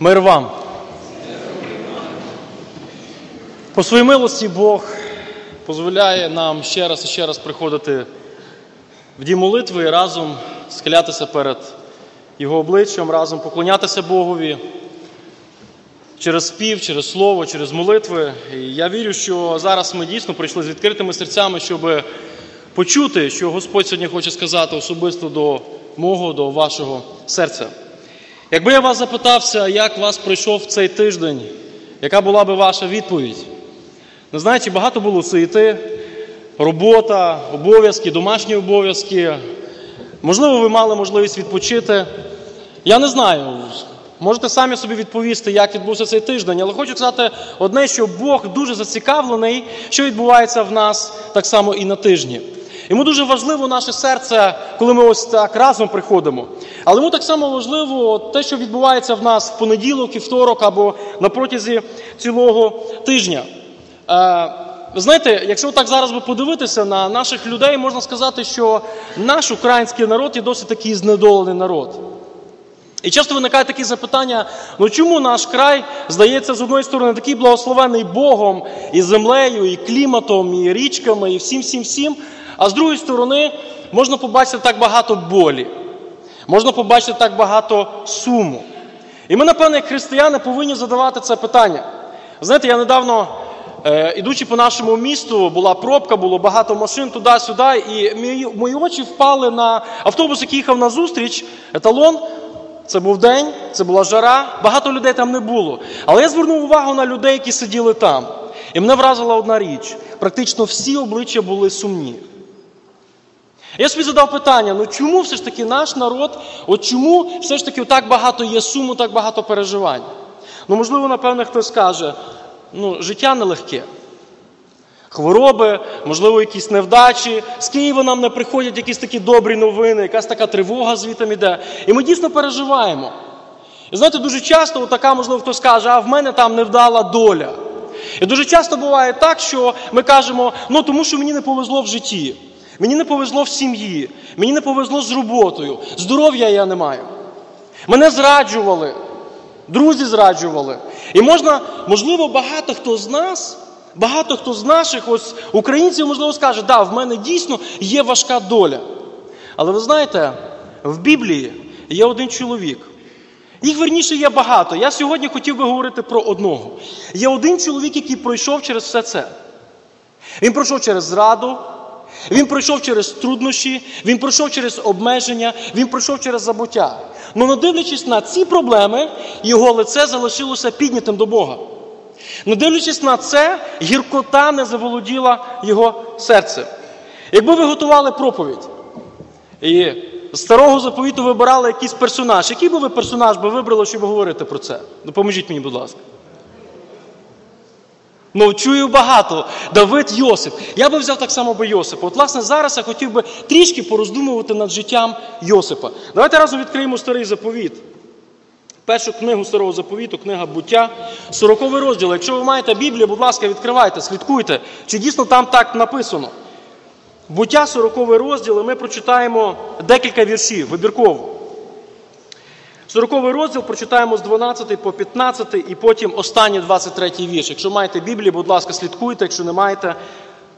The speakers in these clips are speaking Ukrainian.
Мир вам. По своїй милості Бог дозволяє нам ще раз і ще раз приходити в дім молитви і разом схилятися перед Його обличчям, разом поклонятися Богові через спів, через слово, через молитви. І я вірю, що зараз ми дійсно прийшли з відкритими серцями, щоб почути, що Господь сьогодні хоче сказати особисто до мого, до вашого серця. Якби я вас запитався, як вас пройшов цей тиждень, яка була би ваша відповідь? Не знаєте, багато було суєти, робота, обов'язки, домашні обов'язки. Можливо, ви мали можливість відпочити. Я не знаю. Можете самі собі відповісти, як відбувся цей тиждень, але хочу сказати одне, що Бог дуже зацікавлений, що відбувається в нас так само і на тижні. Йому дуже важливо наше серце, коли ми ось так разом приходимо. Але йому так само важливо те, що відбувається в нас в понеділок і второк або на протязі цілого тижня. Е, ви знаєте, якщо так зараз би подивитися на наших людей, можна сказати, що наш український народ є досить такий знедолений народ. І часто виникає такі запитання: ну чому наш край здається з одної сторони такий благословений Богом і землею, і кліматом, і річками, і всім, всім, всім. А з другої сторони, можна побачити так багато болі, можна побачити так багато суму. І ми, напевне, як християни, повинні задавати це питання. Знаєте, я недавно, е, ідучи по нашому місту, була пробка, було багато машин туди-сюди, і мої, мої очі впали на автобус, який їхав на зустріч, еталон. Це був день, це була жара, багато людей там не було. Але я звернув увагу на людей, які сиділи там. І мене вразила одна річ: практично всі обличчя були сумні. Я собі задав питання: ну чому все ж таки наш народ, от чому все ж таки так багато є суму, так багато переживань? Ну, можливо, напевне, хтось скаже, ну, життя нелегке. Хвороби, можливо, якісь невдачі. З Києва нам не приходять якісь такі добрі новини, якась така тривога звітом іде. І ми дійсно переживаємо. І знаєте, дуже часто така, можливо, хтось каже, а в мене там невдала доля. І дуже часто буває так, що ми кажемо, ну тому що мені не повезло в житті, мені не повезло в сім'ї, мені не повезло з роботою, здоров'я я не маю. Мене зраджували, друзі зраджували. І можна, можливо, багато хто з нас. Багато хто з наших ось українців, можливо, скаже, да, в мене дійсно є важка доля. Але ви знаєте, в Біблії є один чоловік. Їх верніше є багато. Я сьогодні хотів би говорити про одного. Є один чоловік, який пройшов через все це. Він пройшов через зраду, він пройшов через труднощі, він пройшов через обмеження, він пройшов через забуття. Ну, не дивлячись на ці проблеми, його лице залишилося піднятим до Бога. Не дивлячись на це, гіркота не заволоділа його серце. Якби ви готували проповідь і з старого заповіту вибирали якийсь персонаж, який би ви персонаж би вибрали, щоб говорити про це? Допоможіть мені, будь ласка. Ну, чую багато. Давид Йосип. Я би взяв так само би Йосипа. От, власне, зараз я хотів би трішки пороздумувати над життям Йосипа. Давайте разом відкриємо старий заповіт. Першу книгу старого заповіту, книга буття, 40 розділ. Якщо ви маєте Біблію, будь ласка, відкривайте, слідкуйте, чи дійсно там так написано. Буття 40 розділ, і ми прочитаємо декілька віршів, вибірково. 40 розділ прочитаємо з 12 по 15 і потім останній 23 вірш. Якщо маєте Біблію, будь ласка, слідкуйте, якщо не маєте,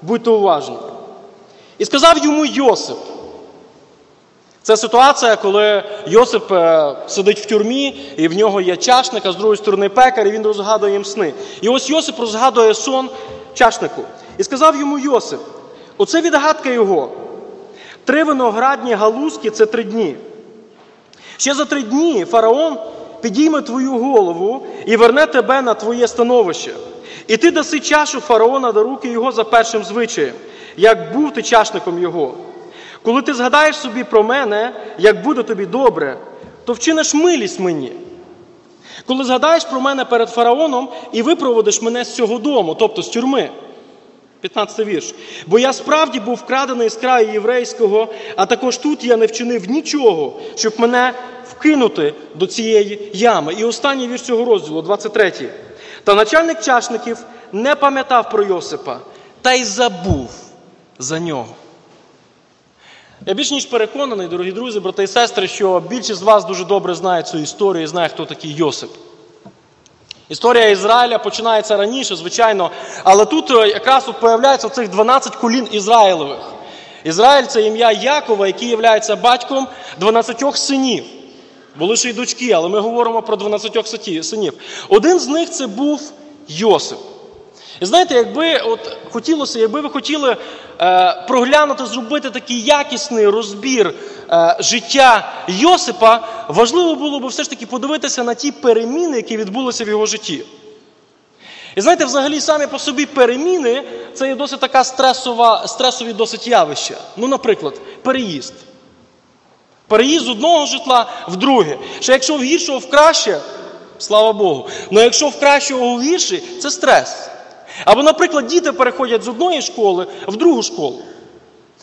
будьте уважні. І сказав йому Йосип. Це ситуація, коли Йосип е, сидить в тюрмі, і в нього є чашник, а з другої сторони пекар, і він розгадує їм сни. І ось Йосип розгадує сон чашнику. І сказав йому Йосип: оце відгадка його. Три виноградні галузки це три дні. Ще за три дні фараон підійме твою голову і верне тебе на твоє становище. І ти даси чашу фараона до руки його за першим звичаєм, як був ти чашником його. Коли ти згадаєш собі про мене, як буде тобі добре, то вчиниш милість мені. Коли згадаєш про мене перед фараоном і випроводиш мене з цього дому, тобто з тюрми. 15 вірш. Бо я справді був вкрадений з краю єврейського, а також тут я не вчинив нічого, щоб мене вкинути до цієї ями. І останній вірш цього розділу, 23. Та начальник чашників не пам'ятав про Йосипа та й забув за нього. Я більш ніж переконаний, дорогі друзі, брати і сестри, що більшість з вас дуже добре знає цю історію і знає, хто такий Йосип. Історія Ізраїля починається раніше, звичайно, але тут е, якраз от цих 12 колін Ізраїлевих. Ізраїль це ім'я Якова, який є батьком 12 синів. Були ще й дочки, але ми говоримо про 12 синів. Один з них це був Йосип. І знаєте, якби от хотілося, якби ви хотіли е, проглянути, зробити такий якісний розбір е, життя Йосипа, важливо було б все ж таки подивитися на ті переміни, які відбулися в його житті. І знаєте, взагалі самі по собі переміни це є досить така стресова, стресові досить явища. Ну, наприклад, переїзд. Переїзд з одного житла в друге. Що якщо в гіршого в краще, слава Богу. але якщо в кращого в гірше, це стрес. Або, наприклад, діти переходять з одної школи в другу школу.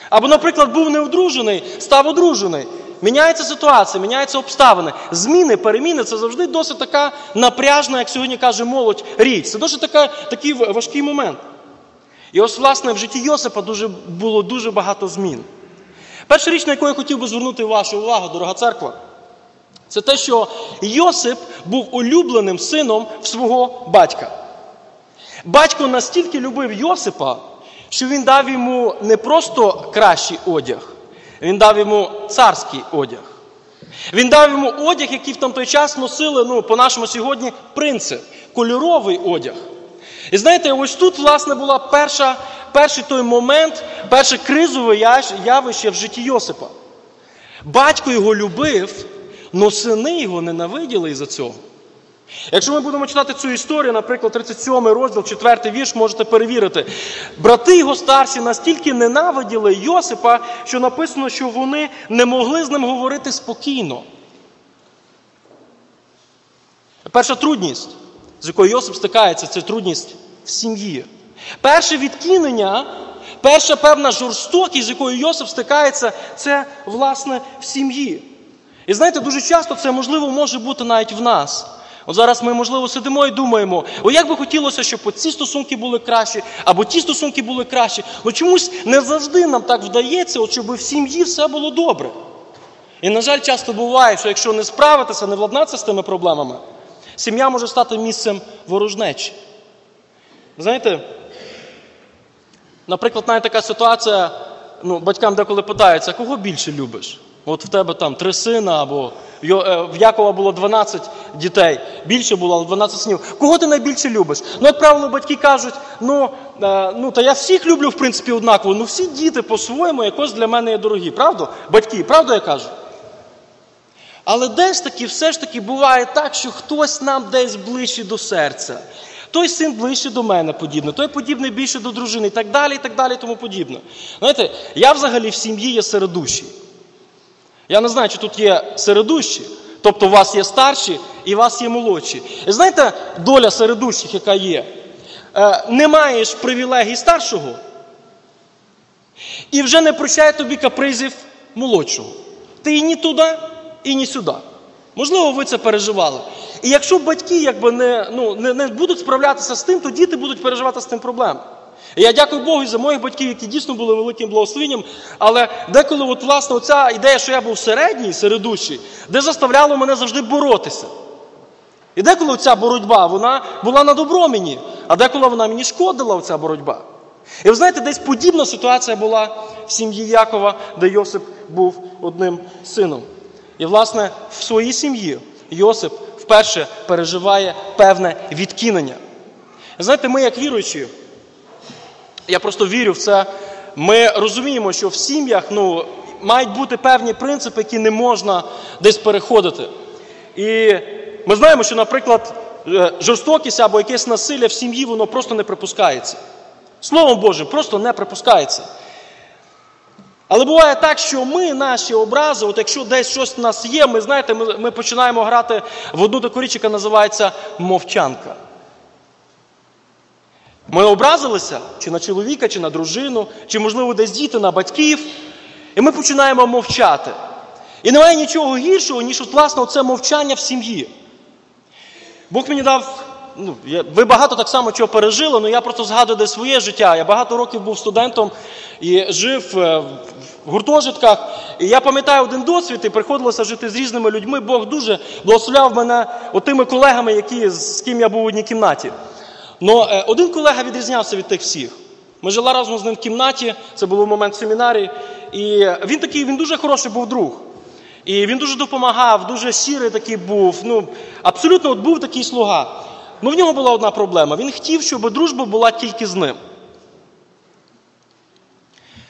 Або, наприклад, був неодружений, став одружений. Міняється ситуація, міняються обставини. Зміни, переміни це завжди досить така напряжна, як сьогодні каже молодь, річ. Це досить така, такий важкий момент. І ось, власне, в житті Йосипа дуже, було дуже багато змін. Перша річ, на яку я хотів би звернути вашу увагу, дорога церква, це те, що Йосип був улюбленим сином свого батька. Батько настільки любив Йосипа, що він дав йому не просто кращий одяг, він дав йому царський одяг. Він дав йому одяг, який в той час носили, ну, по-нашому сьогодні, принцип, кольоровий одяг. І знаєте, ось тут, власне, була перша, перший той момент, перше кризове явище в житті Йосипа. Батько його любив, але сини його ненавиділи із-за цього. Якщо ми будемо читати цю історію, наприклад, 37 розділ, 4 вірш, можете перевірити. Брати його старші настільки ненавиділи Йосипа, що написано, що вони не могли з ним говорити спокійно. Перша трудність, з якою Йосип стикається, це трудність в сім'ї. Перше відкинення, перша певна жорстокість, з якою Йосип стикається, це, власне, в сім'ї. І знаєте, дуже часто це можливо може бути навіть в нас. От зараз ми, можливо, сидимо і думаємо, о, як би хотілося, щоб ці стосунки були кращі, або ті стосунки були кращі. Ну чомусь не завжди нам так вдається, от щоб в сім'ї все було добре. І, на жаль, часто буває, що якщо не справитися, не владнатися з тими проблемами, сім'я може стати місцем ворожнечі. Знаєте, наприклад, навіть така ситуація, ну, батькам деколи питаються, кого більше любиш? От в тебе там три сина, або в е, Якова було 12 дітей, більше було, але 12 синів. Кого ти найбільше любиш? Ну, як правило, батьки кажуть, ну, е, ну та я всіх люблю, в принципі, однаково, ну всі діти по-своєму якось для мене є дорогі. Правда? Батьки, правда я кажу? Але десь таки, все ж таки буває так, що хтось нам десь ближче до серця. Той син ближче до мене подібне, той подібний більше до дружини і так далі, і так далі, і тому подібне. Знаєте, я взагалі в сім'ї є середущий. Я не знаю, чи тут є середущі, тобто у вас є старші і у вас є молодші. І знаєте, доля середущих, яка є? Е, не маєш привілегій старшого і вже не прощає тобі капризів молодшого. Ти і ні туди, і ні сюди. Можливо, ви це переживали. І якщо батьки якби не ну, не, не будуть справлятися з тим, то діти будуть переживати з тим проблем. І я дякую Богу за моїх батьків, які дійсно були великим благословенням. Але деколи, от, власне, оця ідея, що я був середній, середущий, де заставляло мене завжди боротися. І деколи ця боротьба вона була на добро мені, а деколи вона мені шкодила, оця боротьба. І ви знаєте, десь подібна ситуація була в сім'ї Якова, де Йосип був одним сином. І, власне, в своїй сім'ї Йосип вперше переживає певне відкинення. Знаєте, ми, як віруючі, я просто вірю в це. Ми розуміємо, що в сім'ях ну, мають бути певні принципи, які не можна десь переходити. І ми знаємо, що, наприклад, е, жорстокість або якесь насилля в сім'ї, воно просто не припускається. Словом Божим, просто не припускається. Але буває так, що ми, наші образи, от якщо десь щось в нас є, ми знаєте, ми, ми починаємо грати в одну таку річ, яка називається мовчанка. Ми образилися чи на чоловіка, чи на дружину, чи, можливо, десь діти на батьків, і ми починаємо мовчати. І немає нічого гіршого, ніж от, власне, це мовчання в сім'ї. Бог мені дав ну, я, ви багато так само чого пережили, але я просто згадую де своє життя. Я багато років був студентом і жив е, в гуртожитках. І я пам'ятаю один досвід, і приходилося жити з різними людьми. Бог дуже благословляв мене отими колегами, які, з ким я був в одній кімнаті. Но один колега відрізнявся від тих всіх. Ми жили разом з ним в кімнаті, це був момент семінарії. І він такий, він дуже хороший був друг. І він дуже допомагав, дуже щирий такий був. Ну, абсолютно от був такий слуга. Ну в нього була одна проблема. Він хотів, щоб дружба була тільки з ним.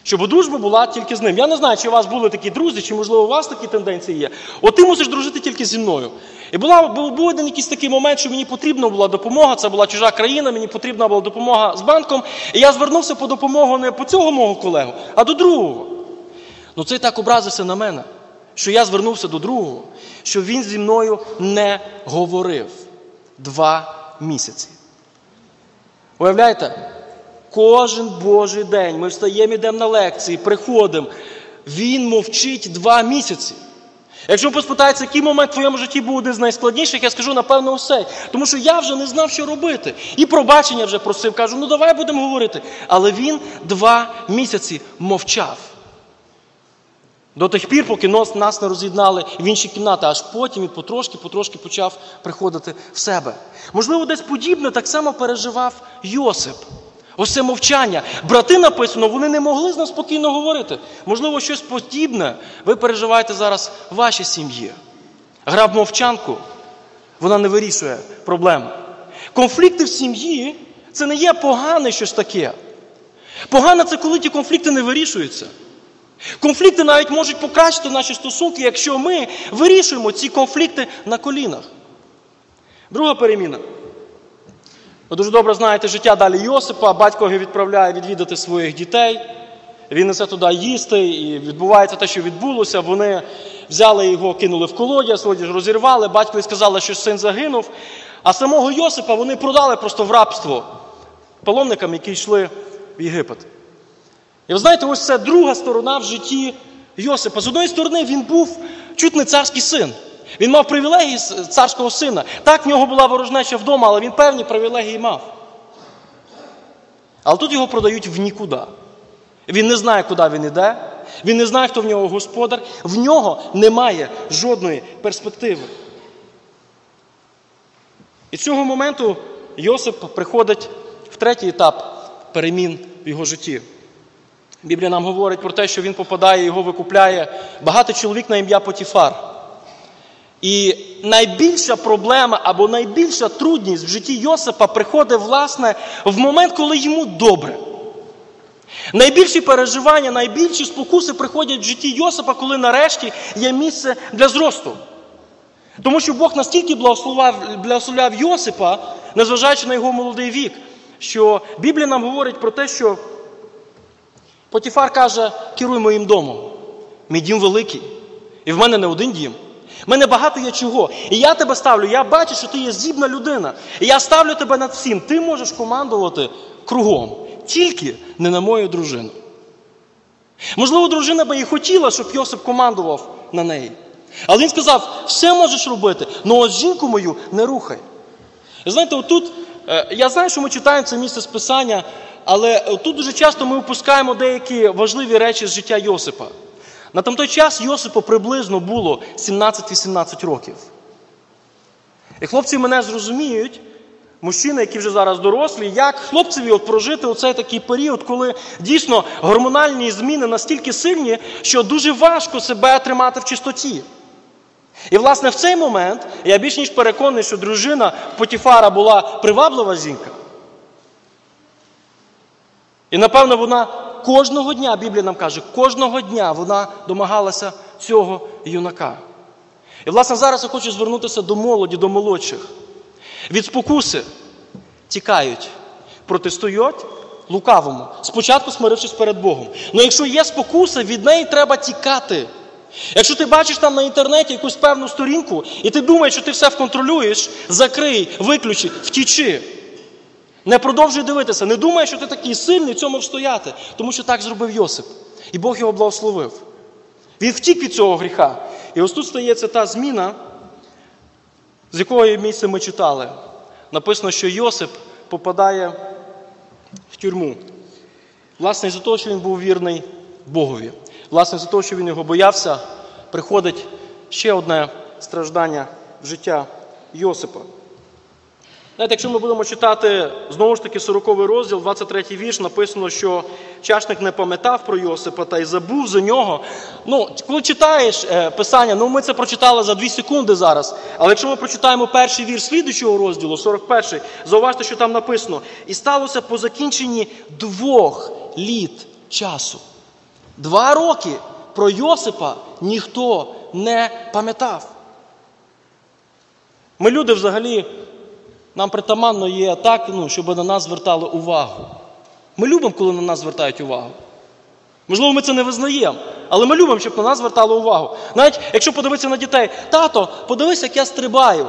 Щоб дружба була тільки з ним. Я не знаю, чи у вас були такі друзі, чи, можливо, у вас такі тенденції є. От ти мусиш дружити тільки зі мною. І була, був, один якийсь такий момент, що мені потрібна була допомога. Це була чужа країна, мені потрібна була допомога з банком. І я звернувся по допомогу не по цього мого колегу, а до другого. Ну цей так образився на мене, що я звернувся до другого, що він зі мною не говорив два місяці. Уявляєте? Кожен Божий день ми встаємо, йдемо на лекції, приходимо. Він мовчить два місяці. Якщо поспитається, який момент в твоєму житті був один з найскладніших, я скажу, напевно, усе. Тому що я вже не знав, що робити. І пробачення вже просив, кажу, ну давай будемо говорити. Але він два місяці мовчав. До тих пір, поки нас, не роз'єднали в інші кімнати, аж потім він потрошки-потрошки почав приходити в себе. Можливо, десь подібне так само переживав Йосип. Ось це мовчання. Брати написано, вони не могли з ним спокійно говорити. Можливо, щось подібне ви переживаєте зараз в вашій сім'ї. Гра в мовчанку, вона не вирішує проблеми. Конфлікти в сім'ї це не є погане щось таке. Погане це коли ті конфлікти не вирішуються. Конфлікти навіть можуть покращити наші стосунки, якщо ми вирішуємо ці конфлікти на колінах. Друга переміна. Ви дуже добре знаєте життя далі Йосипа. Батько його відправляє відвідати своїх дітей. Він несе туди їсти, і відбувається те, що відбулося. Вони взяли його, кинули в колодязь, одяж розірвали. Батькові сказали, що син загинув. А самого Йосипа вони продали просто в рабство паломникам, які йшли в Єгипет. І ви знаєте, ось це друга сторона в житті Йосипа. З одної сторони, він був чуть не царський син. Він мав привілегії царського сина. Так, в нього була ворожнеча вдома, але він певні привілегії мав. Але тут його продають в нікуди. Він не знає, куди він іде. Він не знає, хто в нього господар. В нього немає жодної перспективи. І з цього моменту Йосип приходить в третій етап перемін в його житті. Біблія нам говорить про те, що він попадає, його викупляє багатий чоловік на ім'я Потіфар. І найбільша проблема або найбільша трудність в житті Йосипа приходить, власне, в момент, коли йому добре. Найбільші переживання, найбільші спокуси приходять в житті Йосипа, коли нарешті є місце для зросту. Тому що Бог настільки благословляв, благословляв Йосипа, незважаючи на його молодий вік, що Біблія нам говорить про те, що Потіфар каже, керуй моїм домом. Мій дім великий. І в мене не один дім. Мене багато є чого. І я тебе ставлю, я бачу, що ти є здібна людина. І я ставлю тебе над всім. Ти можеш командувати кругом, тільки не на мою дружину. Можливо, дружина би і хотіла, щоб Йосип командував на неї. Але він сказав: все можеш робити, але ось жінку мою не рухай. Знаєте, отут, я знаю, що ми читаємо це місце з Писання, але тут дуже часто ми опускаємо деякі важливі речі з життя Йосипа. На той час Йосипу приблизно було 17-18 років. І хлопці мене зрозуміють, мужчини, які вже зараз дорослі, як хлопцеві от прожити оцей такий період, коли дійсно гормональні зміни настільки сильні, що дуже важко себе тримати в чистоті. І, власне, в цей момент я більш ніж переконаний, що дружина Потіфара була приваблива жінка. І, напевно, вона кожного дня, Біблія нам каже, кожного дня вона домагалася цього юнака. І, власне, зараз я хочу звернутися до молоді, до молодших. Від спокуси тікають, протистоять лукавому, спочатку смирившись перед Богом. Ну якщо є спокуса, від неї треба тікати. Якщо ти бачиш там на інтернеті якусь певну сторінку, і ти думаєш, що ти все вконтролюєш, закрий, виключи, втічи. Не продовжуй дивитися, не думай, що ти такий сильний в цьому встояти, тому що так зробив Йосип. І Бог його благословив. Він втік від цього гріха. І ось тут стається та зміна, з якої місця ми читали. написано, що Йосип попадає в тюрму. Власне, із-за того, що він був вірний Богові. Власне, з-за того, що він його боявся, приходить ще одне страждання в життя Йосипа. Знаєте, якщо ми будемо читати знову ж таки 40 розділ, 23 вірш, написано, що чашник не пам'ятав про Йосипа та й забув за нього. Ну, коли читаєш е, писання, ну ми це прочитали за 2 секунди зараз. Але якщо ми прочитаємо перший вірш слідуючого розділу, 41, зауважте, що там написано: і сталося по закінченні двох літ часу. Два роки про Йосипа ніхто не пам'ятав. Ми люди взагалі, нам притаманно є так, ну, щоб на нас звертали увагу. Ми любимо, коли на нас звертають увагу. Можливо, ми це не визнаємо, але ми любимо, щоб на нас звертали увагу. Навіть якщо подивитися на дітей, тато, подивись, як я стрибаю.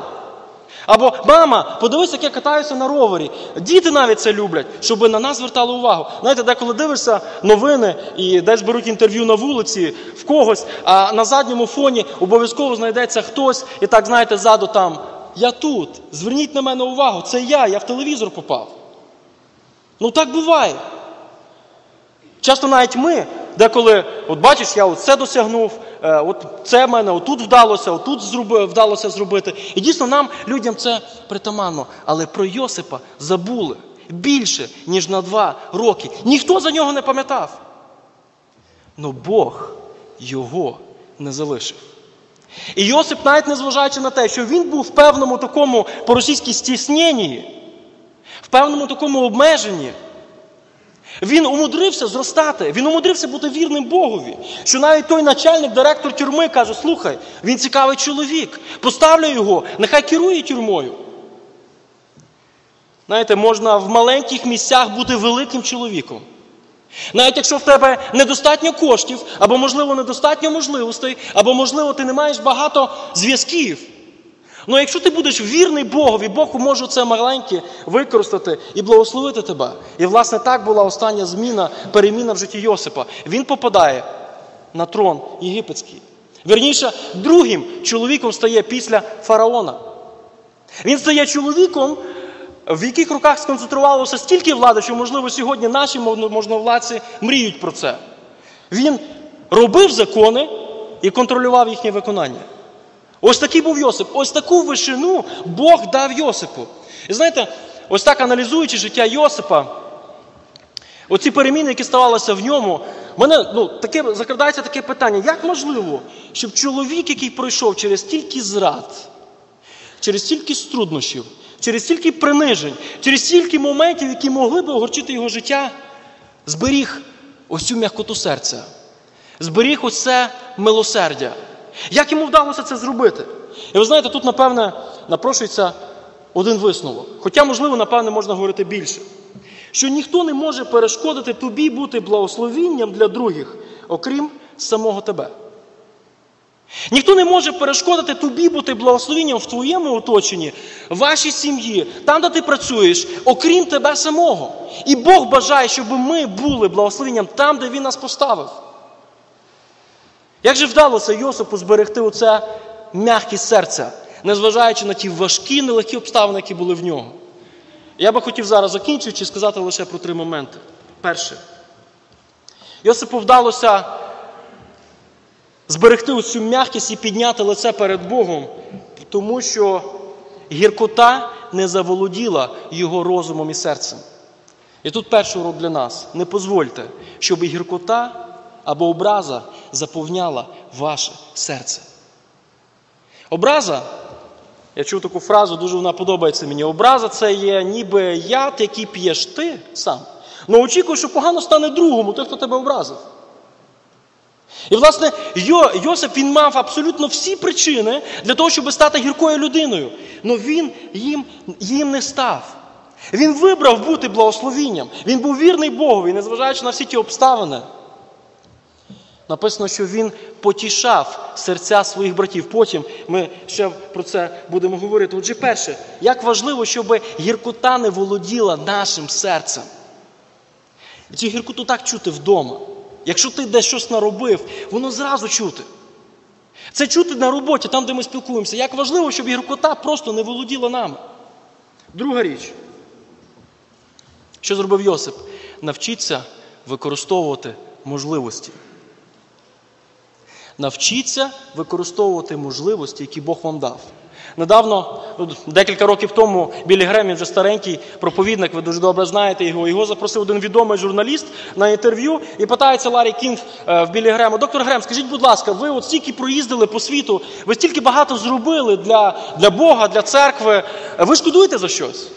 Або мама, подивись, як я катаюся на ровері. Діти навіть це люблять, щоб на нас звертали увагу. Знаєте, деколи дивишся новини і десь беруть інтерв'ю на вулиці в когось, а на задньому фоні обов'язково знайдеться хтось, і так, знаєте, ззаду там. Я тут. Зверніть на мене увагу. Це я, я в телевізор попав. Ну так буває. Часто навіть ми, деколи, от бачиш, я от це досягнув, е, от це в мене отут вдалося, отут зроби, вдалося зробити. І дійсно нам, людям, це притаманно. Але про Йосипа забули більше, ніж на два роки. Ніхто за нього не пам'ятав. Но Бог його не залишив. І Йосип, навіть незважаючи на те, що він був в певному такому по-російськи стісненні, в певному такому обмеженні, він умудрився зростати, він умудрився бути вірним Богові. Що навіть той начальник, директор тюрми каже: слухай, він цікавий чоловік, поставлю його, нехай керує тюрмою. Знаєте, можна в маленьких місцях бути великим чоловіком. Навіть якщо в тебе недостатньо коштів, або, можливо, недостатньо можливостей, або, можливо, ти не маєш багато зв'язків. Ну якщо ти будеш вірний Богові, Бог може це маленьке використати і благословити тебе. І, власне, так була остання зміна, переміна в житті Йосипа. Він попадає на трон єгипетський. Вірніше, другим чоловіком стає після фараона. Він стає чоловіком, в яких руках сконцентрувалося стільки влади, що, можливо, сьогодні наші можновладці мріють про це. Він робив закони і контролював їхнє виконання. Ось такий був Йосип. Ось таку вишину Бог дав Йосипу. І знаєте, ось так аналізуючи життя Йосипа, оці переміни, які ставалися в ньому, мене ну, таке, закрадається таке питання: як можливо, щоб чоловік, який пройшов через стільки зрад, через стільки труднощів, через стільки принижень, через стільки моментів, які могли би огорчити його життя, зберіг ось цю м'якоту серця, зберіг ось це милосердя. Як йому вдалося це зробити? І ви знаєте, тут, напевне, напрошується один висновок. Хоча, можливо, напевне, можна говорити більше. Що ніхто не може перешкодити тобі бути благословінням для других, окрім самого тебе. Ніхто не може перешкодити тобі бути благословенням в твоєму оточенні, в вашій сім'ї, там, де ти працюєш, окрім тебе самого. І Бог бажає, щоб ми були благословенням там, де Він нас поставив. Як же вдалося Йосипу зберегти оце м'якість серця, незважаючи на ті важкі, нелегкі обставини, які були в нього? Я би хотів зараз закінчуючи сказати лише про три моменти. Перше, Йосипу вдалося зберегти оцю м'якість і підняти лице перед Богом, тому що гіркота не заволоділа його розумом і серцем. І тут перший урок для нас. Не дозвольте, щоб гіркота або образа заповняла ваше серце. Образа, я чув таку фразу, дуже вона подобається мені. Образа це є ніби яд, який п'єш ти сам. але очікуєш, що погано стане другому, той, хто тебе образив. І, власне, Йо, Йосип він мав абсолютно всі причини для того, щоб стати гіркою людиною. Але він їм, їм не став. Він вибрав бути благословінням. Він був вірний Богові, незважаючи на всі ті обставини. Написано, що він потішав серця своїх братів. Потім ми ще про це будемо говорити. Отже, перше, як важливо, щоб гіркота не володіла нашим серцем. І цю гіркоту так чути вдома. Якщо ти десь щось наробив, воно зразу чути. Це чути на роботі, там, де ми спілкуємося. Як важливо, щоб гіркота просто не володіла нами. Друга річ. Що зробив Йосип? Навчіться використовувати можливості. Навчіться використовувати можливості, які Бог вам дав. Недавно, ну, декілька років тому, Білі Грем, він вже старенький проповідник, ви дуже добре знаєте його. Його запросив один відомий журналіст на інтерв'ю і питається Ларі Кінг е, в Білі Грему, доктор Грем, скажіть, будь ласка, ви от стільки проїздили по світу, ви стільки багато зробили для, для Бога, для церкви. Ви шкодуєте за щось?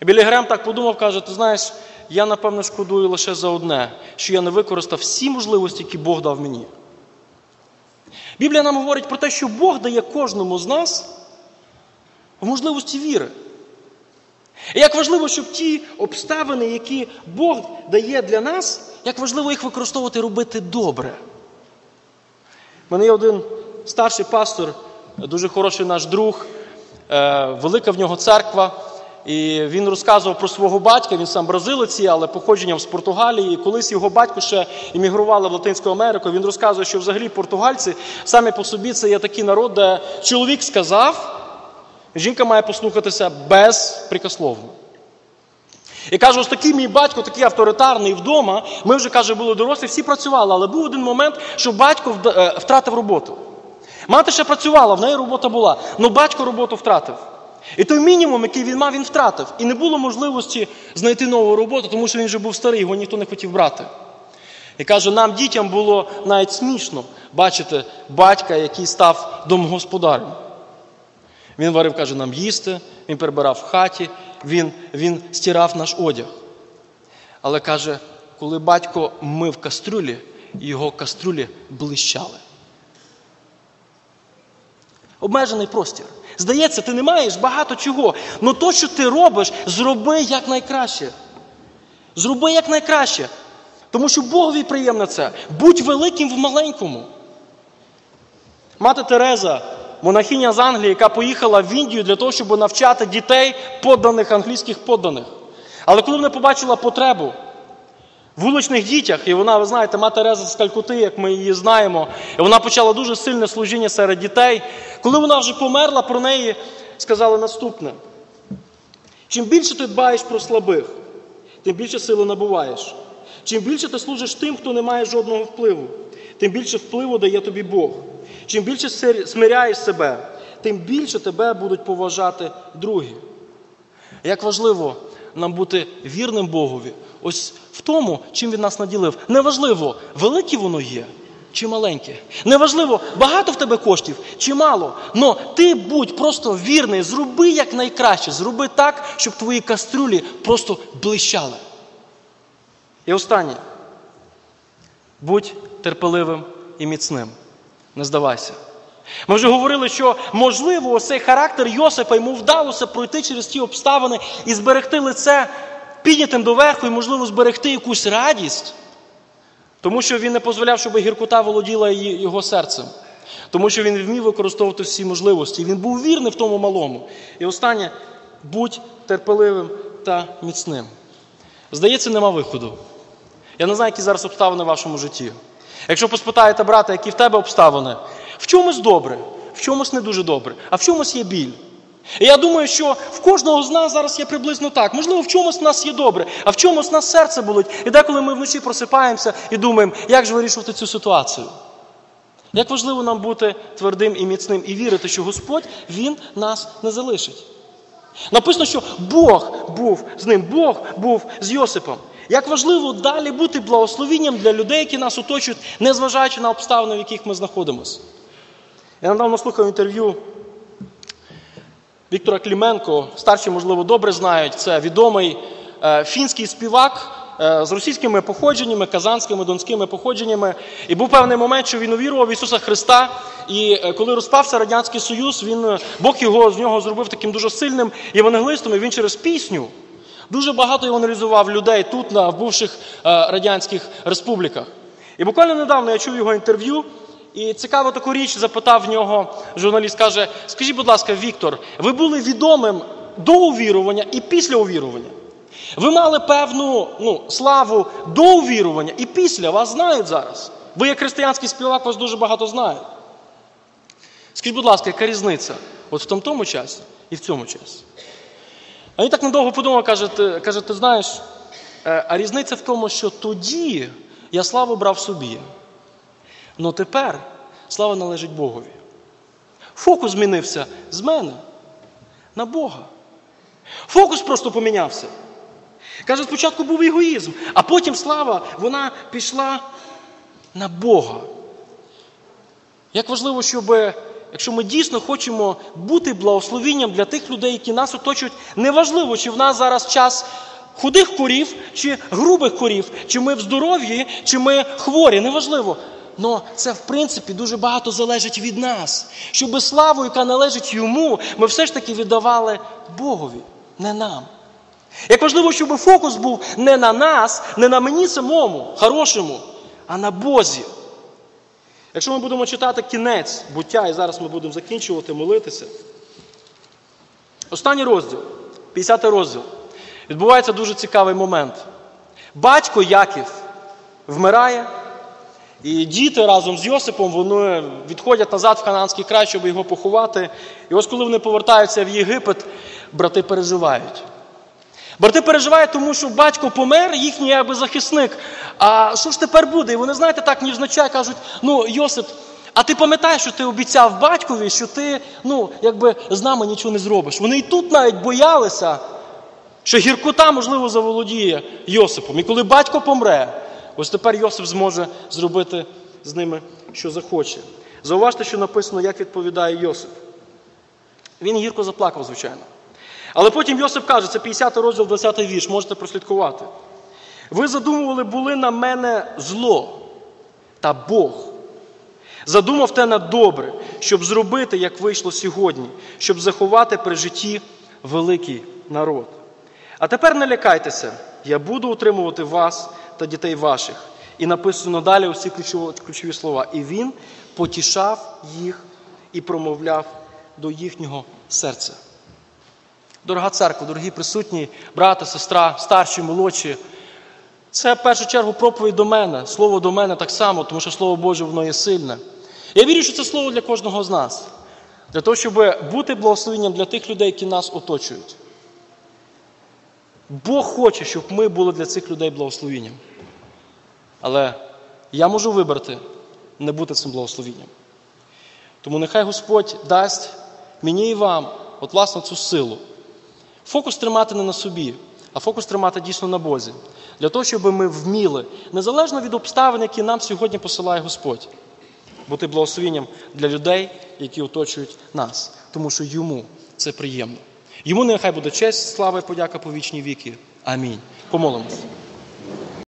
Білі Грем так подумав, каже: ти знаєш, я напевно шкодую лише за одне, що я не використав всі можливості, які Бог дав мені. Біблія нам говорить про те, що Бог дає кожному з нас можливості віри. І як важливо, щоб ті обставини, які Бог дає для нас, як важливо їх використовувати і робити добре. У мене є один старший пастор, дуже хороший наш друг, е, велика в нього церква. І він розказував про свого батька, він сам бразилець, але походженням з Португалії. І колись його батько ще іммігрували в Латинську Америку. Він розказує, що взагалі португальці самі по собі це є такий народ, де чоловік сказав, жінка має послухатися безпрекословно. І каже, ось такий мій батько, такий авторитарний вдома. Ми вже каже, були дорослі, всі працювали, але був один момент, що батько е, втратив роботу. Мати ще працювала, в неї робота була, але батько роботу втратив. І той мінімум, який він мав, він втратив. І не було можливості знайти нову роботу, тому що він вже був старий, його ніхто не хотів брати. І каже, нам, дітям, було навіть смішно бачити батька, який став домогосподарем. Він варив, каже, нам їсти, він прибирав в хаті, він, він стирав наш одяг. Але каже, коли батько мив кастрюлі, його кастрюлі блищали. Обмежений простір. Здається, ти не маєш багато чого. але то, що ти робиш, зроби якнайкраще. Зроби якнайкраще. Тому що Богові приємно це. Будь великим в маленькому. Мати Тереза, монахиня з Англії, яка поїхала в Індію для того, щоб навчати дітей подданих англійських подданих. Але коли вона побачила потребу вуличних дітях, і вона, ви знаєте, мати Тереза з Калькути, як ми її знаємо, і вона почала дуже сильне служіння серед дітей. Коли вона вже померла, про неї сказали наступне: чим більше ти дбаєш про слабих, тим більше сили набуваєш. Чим більше ти служиш тим, хто не має жодного впливу, тим більше впливу дає тобі Бог. Чим більше смиряєш себе, тим більше тебе будуть поважати другі. Як важливо нам бути вірним Богові, ось в тому, чим він нас наділив. Неважливо, велике воно є чи маленьке. Неважливо, багато в тебе коштів чи мало. Но ти будь просто вірний, зроби як найкраще, зроби так, щоб твої кастрюлі просто блищали. І останнє. Будь терпеливим і міцним. Не здавайся. Ми вже говорили, що можливо цей характер Йосипа йому вдалося пройти через ті обставини і зберегти лице піднятим доверху, і, можливо, зберегти якусь радість, тому що він не дозволяв, щоб гіркота володіла його серцем. Тому що він вмів використовувати всі можливості. Він був вірний в тому малому. І останнє будь терпеливим та міцним. Здається, нема виходу. Я не знаю, які зараз обставини в вашому житті. Якщо поспитаєте брата, які в тебе обставини, в чомусь добре, в чомусь не дуже добре, а в чомусь є біль. І я думаю, що в кожного з нас зараз є приблизно так. Можливо, в чомусь в нас є добре, а в чомусь в нас серце болить. І деколи ми вночі просипаємося і думаємо, як ж вирішувати цю ситуацію. Як важливо нам бути твердим і міцним і вірити, що Господь Він нас не залишить. Написано, що Бог був з ним, Бог був з Йосипом. Як важливо далі бути благословенням для людей, які нас оточують, незважаючи на обставини, в яких ми знаходимося. Я недавно слухав інтерв'ю Віктора Кліменко, старші, можливо, добре знають, це відомий е, фінський співак е, з російськими походженнями, казанськими, донськими походженнями. І був певний момент, що він увірував в Ісуса Христа. І е, коли розпався Радянський Союз, він, Бог його з нього зробив таким дуже сильним євангелистом, і він через пісню дуже багато евангелізував людей тут, на бувших радянських республіках. І буквально недавно я чув його інтерв'ю. І цікаво таку річ запитав в нього журналіст, каже: Скажіть, будь ласка, Віктор, ви були відомим до увірування і після увірування? Ви мали певну ну, славу до увірування і після вас знають зараз. Ви, як християнський співак, вас дуже багато знають. Скажіть, будь ласка, яка різниця? От в тому часі і в цьому часі? А він так недовго подумав, каже, ти, каже, ти знаєш, е, а різниця в тому, що тоді я славу брав собі. Но тепер слава належить Богові. Фокус змінився з мене на Бога. Фокус просто помінявся. Каже, спочатку був егоїзм, а потім слава, вона пішла на Бога. Як важливо, щоб, якщо ми дійсно хочемо бути благословінням для тих людей, які нас оточують, неважливо, чи в нас зараз час худих корів, чи грубих корів, чи ми в здоров'ї, чи ми хворі, неважливо. Но це, в принципі, дуже багато залежить від нас. Щоб славу, яка належить йому, ми все ж таки віддавали Богові, не нам. Як важливо, щоб фокус був не на нас, не на мені самому, хорошому, а на Бозі. Якщо ми будемо читати кінець буття, і зараз ми будемо закінчувати, молитися. Останній розділ, 50 розділ, відбувається дуже цікавий момент. Батько Яків вмирає, і діти разом з Йосипом вони відходять назад в Хананський край, щоб його поховати. І ось коли вони повертаються в Єгипет, брати переживають. Брати переживають, тому що батько помер, їхній якби захисник. А що ж тепер буде? І вони, знаєте, так ніжночай кажуть: ну, Йосип, а ти пам'ятаєш, що ти обіцяв батькові, що ти ну, якби з нами нічого не зробиш. Вони і тут навіть боялися, що гіркота, можливо, заволодіє Йосипом. І коли батько помре, ось тепер Йосип зможе зробити з ними, що захоче. Зауважте, що написано, як відповідає Йосип. Він гірко заплакав, звичайно. Але потім Йосип каже, це 50 розділ, 20 вірш, можете прослідкувати. Ви задумували були на мене зло, та Бог задумав те на добре, щоб зробити, як вийшло сьогодні, щоб заховати при житті великий народ. А тепер не лякайтеся, я буду утримувати вас та дітей ваших. І написано далі усі ключові, слова. І він потішав їх і промовляв до їхнього серця. Дорога церква, дорогі присутні, брати, сестра, старші, молодші. Це в першу чергу проповідь до мене, слово до мене так само, тому що Слово Боже воно є сильне. Я вірю, що це слово для кожного з нас, для того, щоб бути благословенням для тих людей, які нас оточують. Бог хоче, щоб ми були для цих людей благословенням. Але я можу вибрати не бути цим благословенням. Тому нехай Господь дасть мені і вам, от власне, цю силу. Фокус тримати не на собі, а фокус тримати дійсно на Бозі. Для того, щоб ми вміли, незалежно від обставин, які нам сьогодні посилає Господь, бути благословенням для людей, які оточують нас. Тому що йому це приємно. Йому нехай буде честь, слава і подяка по вічні віки. Амінь. Помолимось.